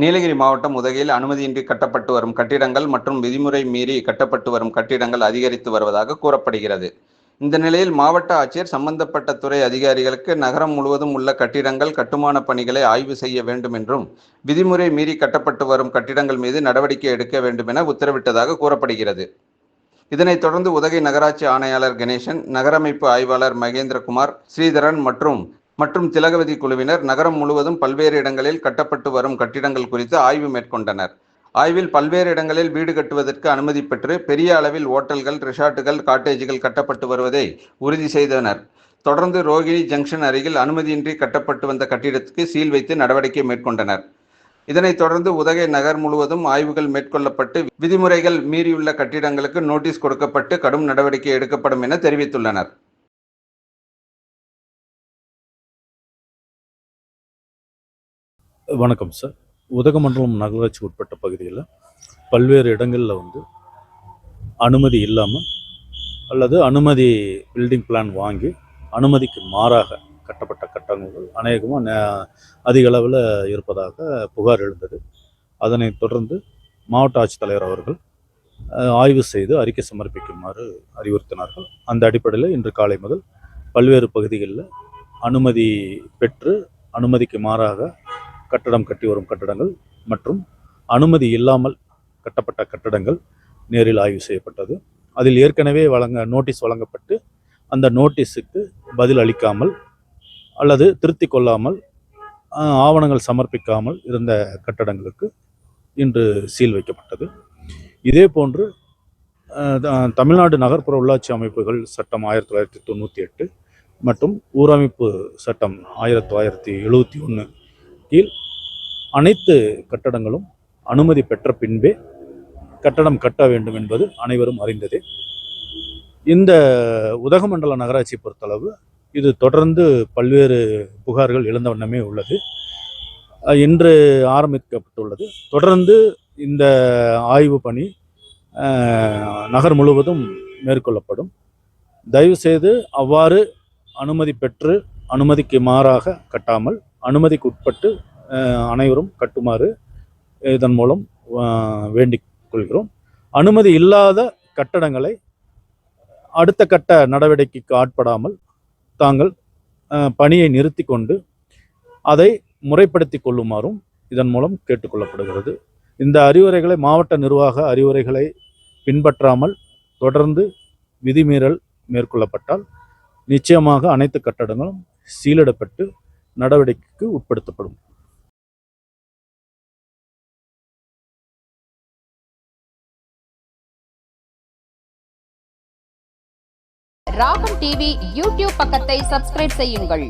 நீலகிரி மாவட்டம் உதகையில் அனுமதியின்றி கட்டப்பட்டு வரும் கட்டிடங்கள் மற்றும் விதிமுறை மீறி கட்டப்பட்டு வரும் கட்டிடங்கள் அதிகரித்து வருவதாக கூறப்படுகிறது. இந்த நிலையில் மாவட்ட ஆட்சியர் சம்பந்தப்பட்ட துறை அதிகாரிகளுக்கு நகரம் முழுவதும் உள்ள கட்டிடங்கள் கட்டுமான பணிகளை ஆய்வு செய்ய வேண்டும் என்றும் விதிமுறை மீறி கட்டப்பட்டு வரும் கட்டிடங்கள் மீது நடவடிக்கை எடுக்க வேண்டும் என உத்தரவிட்டதாக கூறப்படுகிறது. இதனைத் தொடர்ந்து உதகை நகராட்சி ஆணையாளர் கணேசன் நகரமைப்பு ஆய்வாளர் மகேந்திரகுமார் ஸ்ரீதரன் மற்றும் மற்றும் திலகவதி குழுவினர் நகரம் முழுவதும் பல்வேறு இடங்களில் கட்டப்பட்டு வரும் கட்டிடங்கள் குறித்து ஆய்வு மேற்கொண்டனர். ஆய்வில் பல்வேறு இடங்களில் வீடு கட்டுவதற்கு அனுமதி பெற்று பெரிய அளவில் ஓட்டல்கள் ரிசார்ட்டுகள் காட்டேஜுகள் கட்டப்பட்டு வருவதை உறுதி செய்தனர். தொடர்ந்து ரோகிணி ஜங்ஷன் அருகில் அனுமதியின்றி கட்டப்பட்டு வந்த கட்டிடத்துக்கு சீல் வைத்து நடவடிக்கை மேற்கொண்டனர். இதனைத் தொடர்ந்து உதகை நகர் முழுவதும் ஆய்வுகள் மேற்கொள்ளப்பட்டு விதிமுறைகள் மீறியுள்ள கட்டிடங்களுக்கு நோட்டீஸ் கொடுக்கப்பட்டு கடும் நடவடிக்கை எடுக்கப்படும் என தெரிவித்துள்ளனர். வணக்கம் சார் உதகமண்டலம் நகராட்சி உட்பட்ட பகுதியில் பல்வேறு இடங்களில் வந்து அனுமதி இல்லாமல் அல்லது அனுமதி பில்டிங் பிளான் வாங்கி அனுமதிக்கு மாறாக கட்டப்பட்ட கட்டங்கள் அநேகமாக அதிக அளவில் இருப்பதாக புகார் எழுந்தது. அதனைத் தொடர்ந்து மாவட்ட ஆட்சித்தலைவர் அவர்கள் ஆய்வு செய்து அறிக்கை சமர்ப்பிக்குமாறு அறிவுறுத்தினார்கள். அந்த அடிப்படையில் இன்று காலை முதல் பல்வேறு பகுதிகளில் அனுமதி பெற்று அனுமதிக்கு மாறாக கட்டடம் கட்டி வரும் கட்டடங்கள் மற்றும் அனுமதி இல்லாமல் கட்டப்பட்ட கட்டடங்கள் நேரில் ஆய்வு செய்யப்பட்டது. அதில் ஏற்கனவே வழங்க நோட்டீஸ் வழங்கப்பட்டு அந்த நோட்டீஸுக்கு பதில் அளிக்காமல் அல்லது திருத்தி கொள்ளாமல் ஆவணங்கள் சமர்ப்பிக்காமல் இருந்த கட்டடங்களுக்கு இன்று சீல் வைக்கப்பட்டது. இதே போன்று த- தமிழ்நாடு நகர்ப்புற உள்ளாட்சி அமைப்புகள் சட்டம் ஆயிரத்தி தொள்ளாயிரத்தி தொண்ணூற்றி எட்டு மற்றும் ஊரமைப்பு சட்டம் ஆயிரத்தி தொள்ளாயிரத்தி எழுபத்தி ஒன்று கீழ் அனைத்து கட்டடங்களும் அனுமதி பெற்ற பின்பே கட்டடம் கட்ட வேண்டும் என்பது அனைவரும் அறிந்ததே. இந்த உதகமண்டல நகராட்சி பொறுத்தளவு இது தொடர்ந்து பல்வேறு புகார்கள் எழுந்த வண்ணமே உள்ளது. இன்று ஆரம்பிக்கப்பட்டுள்ளது. தொடர்ந்து இந்த ஆய்வு பணி நகர் முழுவதும் மேற்கொள்ளப்படும். தயவுசெய்து அவ்வாறு அனுமதி பெற்று அனுமதிக்கு மாறாக கட்டாமல் அனுமதிக்கு உட்பட்டு அனைவரும் கட்டுமாறு இதன் மூலம் வேண்டிக் கொள்கிறோம் அனுமதி இல்லாத கட்டடங்களை அடுத்த கட்ட நடவடிக்கைக்கு ஆட்படாமல் தாங்கள் பணியை நிறுத்தி கொண்டு அதை முறைப்படுத்தி கொள்ளுமாறும் இதன் மூலம் கேட்டுக்கொள்ளப்படுகிறது. இந்த அறிவுரைகளை மாவட்ட நிர்வாக அறிவுரைகளை பின்பற்றாமல் தொடர்ந்து விதிமீறல் மேற்கொள்ளப்பட்டால் நிச்சயமாக அனைத்து கட்டடங்களும் சீலிடப்பட்டு நடவடிக்கைக்கு உட்படுத்தப்படும். ராகம் டிவி யூடியூப் பக்கத்தை சப்ஸ்கிரைப் செய்யுங்கள்.